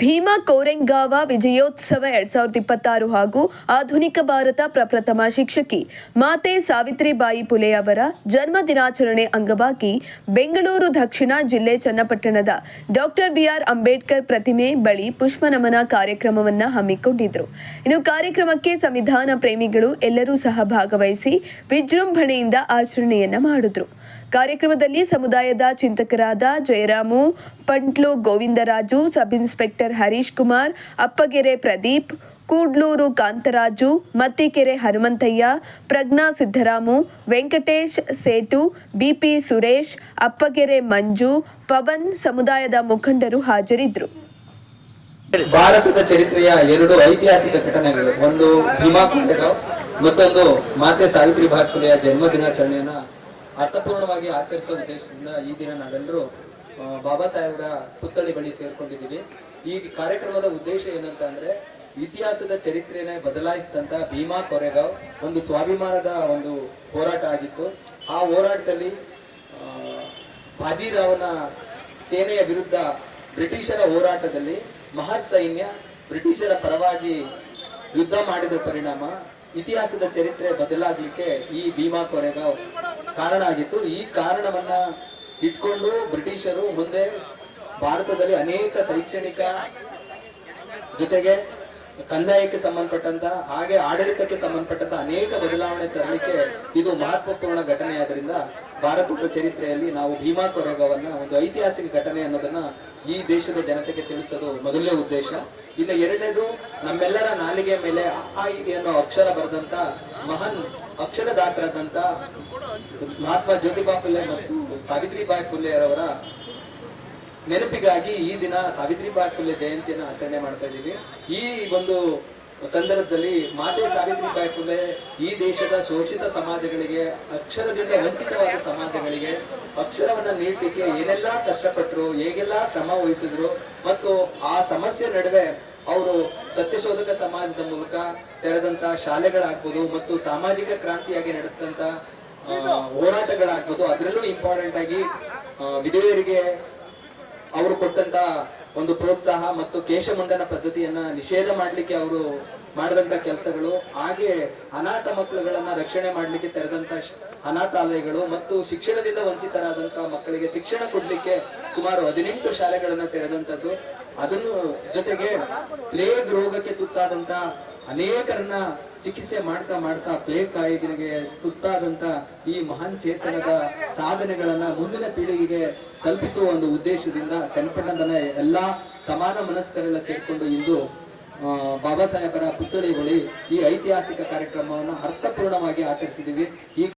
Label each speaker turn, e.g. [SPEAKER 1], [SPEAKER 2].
[SPEAKER 1] ಭೀಮಾ ಕೋರೆಂಗಾವ ವಿಜಯೋತ್ಸವ ಎರಡ್ ಸಾವಿರದ ಇಪ್ಪತ್ತಾರು ಹಾಗೂ ಆಧುನಿಕ ಭಾರತ ಪ್ರಪ್ರಥಮ ಶಿಕ್ಷಕಿ ಮಾತೆ ಸಾವಿತ್ರಿಬಾಯಿ ಪುಲೆ ಅವರ ಜನ್ಮ ದಿನಾಚರಣೆ ಅಂಗವಾಗಿ ಬೆಂಗಳೂರು ದಕ್ಷಿಣ ಜಿಲ್ಲೆ ಚನ್ನಪಟ್ಟಣದ ಡಾಕ್ಟರ್ ಬಿಆರ್ ಅಂಬೇಡ್ಕರ್ ಪ್ರತಿಮೆ ಬಳಿ ಪುಷ್ಪ ನಮನ ಕಾರ್ಯಕ್ರಮವನ್ನು ಹಮ್ಮಿಕೊಂಡಿದ್ರು. ಇನ್ನು ಕಾರ್ಯಕ್ರಮಕ್ಕೆ ಸಂವಿಧಾನ ಪ್ರೇಮಿಗಳು ಎಲ್ಲರೂ ಸಹ ಭಾಗವಹಿಸಿ ವಿಜೃಂಭಣೆಯಿಂದ ಆಚರಣೆಯನ್ನ ಮಾಡಿದ್ರು. ಕಾರ್ಯಕ್ರಮದಲ್ಲಿ ಸಮುದಾಯದ ಚಿಂತಕರಾದ Jayaramu, Pantlu Govindaraju, sub inspector Harish Kumar, Appagere Pradeep, Kudluru Kantharaju, Mattikere Hanumanthaiah, Prajna Siddaramu, Venkatesh Setu, BP Suresh, Appagere Manju, Pavan ಸಮುದಾಯದ ಮುಖಂಡರು ಹಾಜರಿದ್ದರು.
[SPEAKER 2] ಭಾರತದ ಚರಿತ್ರೆಯ ಎರಡು ಐತಿಹಾಸಿಕ ಘಟನೆಗಳು, ಒಂದು ಕೊಂಡಗಾಂವ್ ಮತ್ತೊಂದು ಮಾತೆ ಸಾವಿತ್ರಿ ಭಾಷೆಯ ಜನ್ಮ ದಿನಾಚರಣೆಯನ್ನ ಅರ್ಥಪೂರ್ಣವಾಗಿ ಆಚರಿಸುವ ಉದ್ದೇಶದಿಂದ ಈ ದಿನ ನಾವೆಲ್ಲರೂ ಬಾಬಾ ಸಾಹೇಬರ ಪುತ್ಥಳಿ ಬಳಿ ಸೇರ್ಕೊಂಡಿದ್ದೀವಿ. ಈ ಕಾರ್ಯಕ್ರಮದ ಉದ್ದೇಶ ಏನಂತ ಅಂದ್ರೆ, ಇತಿಹಾಸದ ಚರಿತ್ರೆನೇ ಬದಲಾಯಿಸಿದಂತ ಭೀಮಾ ಕೊರೆಗಾವ್ ಒಂದು ಸ್ವಾಭಿಮಾನದ ಒಂದು ಹೋರಾಟ ಆಗಿತ್ತು. ಆ ಹೋರಾಟದಲ್ಲಿ ಬಾಜಿರಾವ್ನ ಸೇನೆಯ ವಿರುದ್ಧ ಬ್ರಿಟಿಷರ ಹೋರಾಟದಲ್ಲಿ ಮಹರ್ ಸೈನ್ಯ ಬ್ರಿಟಿಷರ ಪರವಾಗಿ ಯುದ್ಧ ಮಾಡಿದ ಪರಿಣಾಮ, ಇತಿಹಾಸದ ಚರಿತ್ರೆ ಬದಲಾಗಲಿಕ್ಕೆ ಈ ಭೀಮಾ ಕೊರೆಗಾಂವ್ ಕಾರಣ ಆಗಿತ್ತು. ಈ ಕಾರಣವನ್ನ ಇಟ್ಕೊಂಡು ಬ್ರಿಟಿಷರು ಮುಂದೆ ಭಾರತದಲ್ಲಿ ಅನೇಕ ಶೈಕ್ಷಣಿಕ ಜೊತೆಗೆ ಕಂದಾಯಕ್ಕೆ ಸಂಬಂಧಪಟ್ಟಂತ ಹಾಗೆ ಆಡಳಿತಕ್ಕೆ ಸಂಬಂಧಪಟ್ಟಂತ ಅನೇಕ ಬದಲಾವಣೆ ತರಲಿಕ್ಕೆ ಇದು ಮಹತ್ವಪೂರ್ಣ ಘಟನೆಯಾದ್ರಿಂದ ಭಾರತದ ಚರಿತ್ರೆಯಲ್ಲಿ ನಾವು ಭೀಮಾ ಕೊರೆಗಾವನ್ನ ಒಂದು ಐತಿಹಾಸಿಕ ಘಟನೆ ಅನ್ನೋದನ್ನ ಈ ದೇಶದ ಜನತೆಗೆ ತಿಳಿಸೋದು ಮೊದಲನೇ ಉದ್ದೇಶ. ಇನ್ನು ಎರಡನೇದು ನಮ್ಮೆಲ್ಲರ ನಾಲಿಗೆ ಮೇಲೆ ಆ, ಅನ್ನೋ ಅಕ್ಷರ ಬರೆದಂತ ಮಹಾನ್ ಅಕ್ಷರದಾತರಾದಂತ ಮಹಾತ್ಮ ಜ್ಯೋತಿಬಾ ಫುಲ್ಲೆ ಮತ್ತು ಸಾವಿತ್ರಿಬಾಯಿ ಫುಲೆಯವರ ನೆನಪಿಗಾಗಿ ಈ ದಿನ ಸಾವಿತ್ರಿಬಾಯಿ ಫುಲ್ಲೆ ಜಯಂತಿಯನ್ನು ಆಚರಣೆ ಮಾಡ್ತಾ ಇದ್ದೀವಿ. ಈ ಒಂದು ಸಂದರ್ಭದಲ್ಲಿ ಮಾತೆ ಸಾವಿತ್ರಿಬಾಯಿ ಫುಲ್ಲೆ ಈ ದೇಶದ ಶೋಷಿತ ಸಮಾಜಗಳಿಗೆ, ಅಕ್ಷರದಿಂದ ವಂಚಿತವಾದ ಸಮಾಜಗಳಿಗೆ ಅಕ್ಷರವನ್ನ ನೀಡಲಿಕ್ಕೆ ಏನೆಲ್ಲ ಕಷ್ಟಪಟ್ಟರು ಹೇಗೆಲ್ಲ ಶ್ರಮ ವಹಿಸಿದ್ರು ಮತ್ತು ಆ ಸಮಸ್ಯೆ ನಡುವೆ ಅವರು ಸತ್ಯಶೋಧಕ ಸಮಾಜದ ಮೂಲಕ ತೆರೆದಂತ ಶಾಲೆಗಳಾಗ್ಬೋದು ಮತ್ತು ಸಾಮಾಜಿಕ ಕ್ರಾಂತಿಯಾಗಿ ನಡೆಸಿದಂತ ಹೋರಾಟಗಳಾಗ್ಬೋದು, ಅದರಲ್ಲೂ ಇಂಪಾರ್ಟೆಂಟ್ ಆಗಿ ವಿಧವೆಯರಿಗೆ ಅವರು ಕೊಟ್ಟಂತ ಒಂದು ಪ್ರೋತ್ಸಾಹ ಮತ್ತು ಕೇಶಮುಂಡನ ಪದ್ಧತಿಯನ್ನ ನಿಷೇಧ ಮಾಡಲಿಕ್ಕೆ ಅವರು ಮಾಡಿದಂತ ಕೆಲಸಗಳು, ಹಾಗೆ ಅನಾಥ ಮಕ್ಕಳುಗಳನ್ನ ರಕ್ಷಣೆ ಮಾಡಲಿಕ್ಕೆ ತೆರೆದಂತ ಅನಾಥಾಲಯಗಳು ಮತ್ತು ಶಿಕ್ಷಣದಿಂದ ವಂಚಿತರಾದಂತ ಮಕ್ಕಳಿಗೆ ಶಿಕ್ಷಣ ಕೊಡ್ಲಿಕ್ಕೆ ಸುಮಾರು ಹದಿನೆಂಟು ಶಾಲೆಗಳನ್ನ ತೆರೆದಂತದ್ದು. ಅದನ್ನು ಜೊತೆಗೆ ಪ್ಲೇಗ್ ರೋಗಕ್ಕೆ ತುತ್ತಾದಂತ ಅನೇಕರನ್ನ ಚಿಕಿತ್ಸೆ ಮಾಡ್ತಾ ಮಾಡ್ತಾ ಕಾಯಿಲೆಗೆ ತುತ್ತಾದಂತ ಈ ಮಹಾನ್ ಚೇತನದ ಸಾಧನೆಗಳನ್ನ ಮುಂದಿನ ಪೀಳಿಗೆಗೆ ಕಲ್ಪಿಸುವ ಒಂದು ಉದ್ದೇಶದಿಂದ ಚನ್ನಪಟ್ಟಣದ ಎಲ್ಲಾ ಸಮಾನ ಮನಸ್ಕರೆಲ್ಲ ಸೇರಿಕೊಂಡು ಇಂದು ಬಾಬಾ ಸಾಹೇಬರ ಪುತ್ಥಳಿ ಬಳಿ ಈ ಐತಿಹಾಸಿಕ ಕಾರ್ಯಕ್ರಮವನ್ನು ಅರ್ಥಪೂರ್ಣವಾಗಿ ಆಚರಿಸಿದ್ದೀವಿ. ಈ